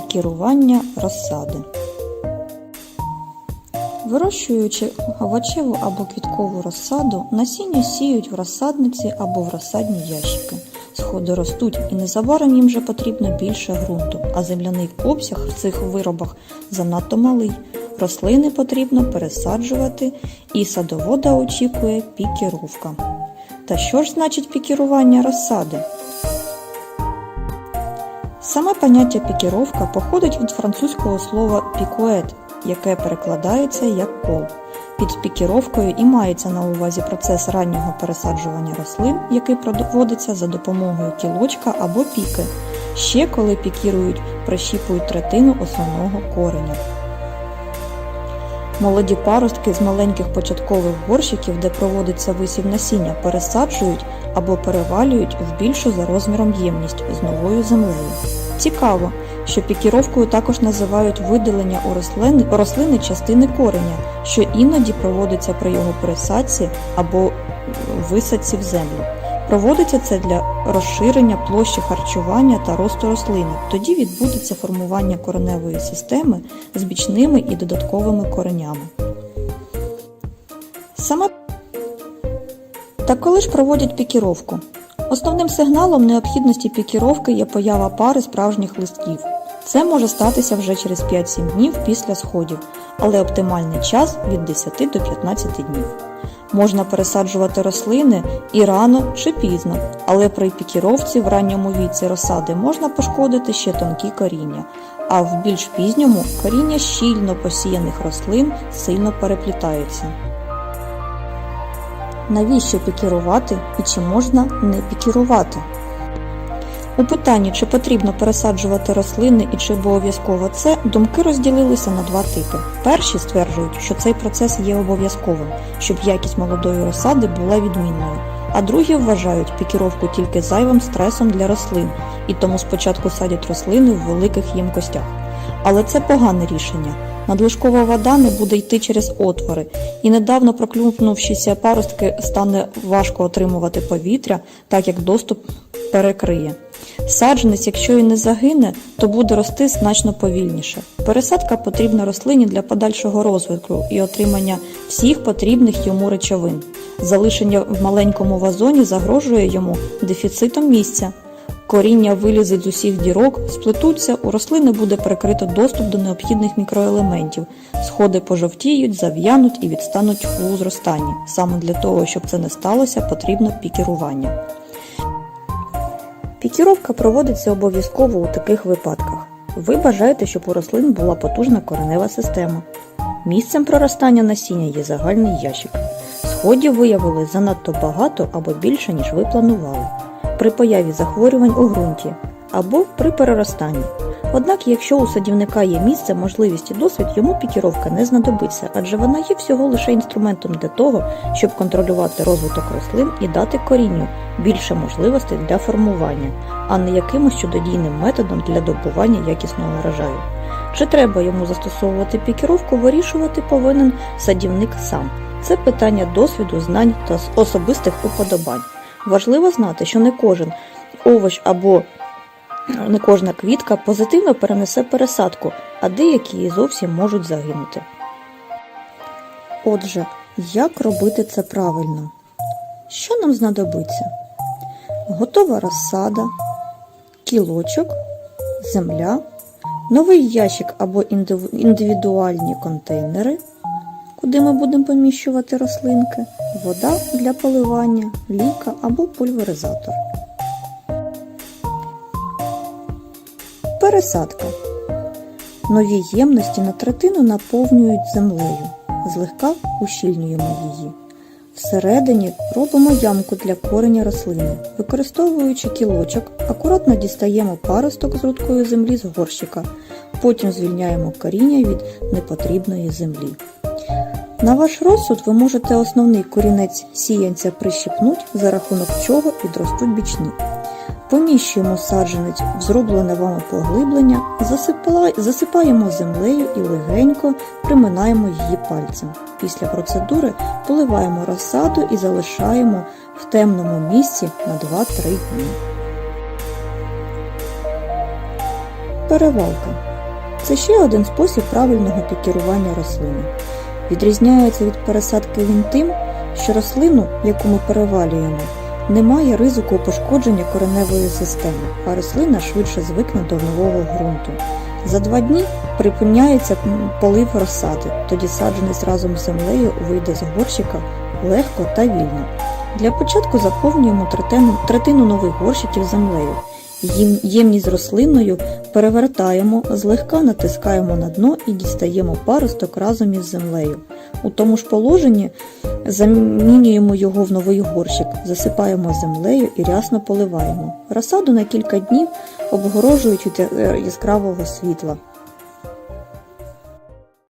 Пікірування розсади. Вирощуючи овочеву або квіткову розсаду, насіння сіють в розсадниці або в розсадні ящики. Сходи ростуть і незабаром їм вже потрібно більше ґрунту, а земляний обсяг в цих виробах занадто малий. Рослини потрібно пересаджувати, і садовода очікує пікіровка. Та що ж значить пікірування розсади? Саме поняття пікіровка походить від французького слова пікует, яке перекладається як кол. Під пікіровкою і мається на увазі процес раннього пересаджування рослин, який проводиться за допомогою кілочка або піки, ще коли пікірують, прищіпують третину основного кореня. Молоді паростки з маленьких початкових горщиків, де проводиться висів насіння, пересаджують або перевалюють в більшу за розміром ємність з новою землею. Цікаво, що пікіровкою також називають видалення у рослини, рослини частини кореня, що іноді проводиться при його пересадці або висадці в землю. Проводиться це для розширення площі харчування та росту рослини. Тоді відбудеться формування кореневої системи з бічними і додатковими коренями. Саме та коли ж проводять пікіровку? Основним сигналом необхідності пікіровки є поява пари справжніх листків. Це може статися вже через 5-7 днів після сходів, але оптимальний час від 10 до 15 днів. Можна пересаджувати рослини і рано чи пізно, але при пікіровці в ранньому віці розсади можна пошкодити ще тонкі коріння, а в більш пізньому коріння щільно посіяних рослин сильно переплітаються. Навіщо пікірувати і чи можна не пікірувати? У питанні, чи потрібно пересаджувати рослини і чи обов'язково це, думки розділилися на два типи. Перші стверджують, що цей процес є обов'язковим, щоб якість молодої розсади була відмінною. А другі вважають пікіровку тільки зайвим стресом для рослин, і тому спочатку садять рослини в великих ємкостях. Але це погане рішення. Надлишкова вода не буде йти через отвори, і недавно проклюпнувшіся паростки стане важко отримувати повітря, так як доступ перекриє. Саджанець, якщо і не загине, то буде рости значно повільніше. Пересадка потрібна рослині для подальшого розвитку і отримання всіх потрібних йому речовин. Залишення в маленькому вазоні загрожує йому дефіцитом місця. Коріння вилізуть з усіх дірок, сплетуться, у рослини буде перекрито доступ до необхідних мікроелементів. Сходи пожовтіють, зав'януть і відстануть у зростанні. Саме для того, щоб це не сталося, потрібно пікірування. Пікіровка проводиться обов'язково у таких випадках. Ви бажаєте, щоб у рослин була потужна коренева система. Місцем проростання насіння є загальний ящик. Сходів виявили занадто багато або більше, ніж ви планували. При появі захворювань у ґрунті або при переростанні. Однак, якщо у садівника є місце, можливість і досвід, йому пікіровка не знадобиться, адже вона є всього лише інструментом для того, щоб контролювати розвиток рослин і дати корінню більше можливостей для формування, а не якимось чудодійним методом для добування якісного врожаю. Чи треба йому застосовувати пікіровку, вирішувати повинен садівник сам. Це питання досвіду, знань та особистих уподобань. Важливо знати, що не кожен овоч або не кожна квітка позитивно перенесе пересадку, а деякі зовсім можуть загинути. Отже, як робити це правильно? Що нам знадобиться? Готова розсада, кілочок, земля, новий ящик або індивідуальні контейнери, куди ми будемо поміщувати рослинки, вода для поливання, ліка або пульверизатор. Пересадка. Нові ємності на третину наповнюють землею, злегка ущільнюємо її. Всередині робимо ямку для кореня рослини. Використовуючи кілочок, акуратно дістаємо паросток з рудкою землі з горщика, потім звільняємо коріння від непотрібної землі. На ваш розсуд ви можете основний корінець сіянця прищипнуть, за рахунок чого підростуть бічні. Поміщуємо саджанець в зроблене вами поглиблення, засипаємо землею і легенько приминаємо її пальцем. Після процедури поливаємо розсаду і залишаємо в темному місці на 2-3 дні. Перевалка це ще один спосіб правильного пікірування рослини. Відрізняється від пересадки він тим, що рослину, яку ми перевалюємо, немає ризику пошкодження кореневої системи, а рослина швидше звикне до нового ґрунту. За два дні припиняється полив розсади, тоді саджанець разом з землею вийде з горщика легко та вільно. Для початку заповнюємо третину нових горщиків землею. Ємність з рослиною перевертаємо, злегка натискаємо на дно і дістаємо паросток разом із землею. У тому ж положенні замінюємо його в новий горщик, засипаємо землею і рясно поливаємо. Розсаду на кілька днів обгорожують від яскравого світла.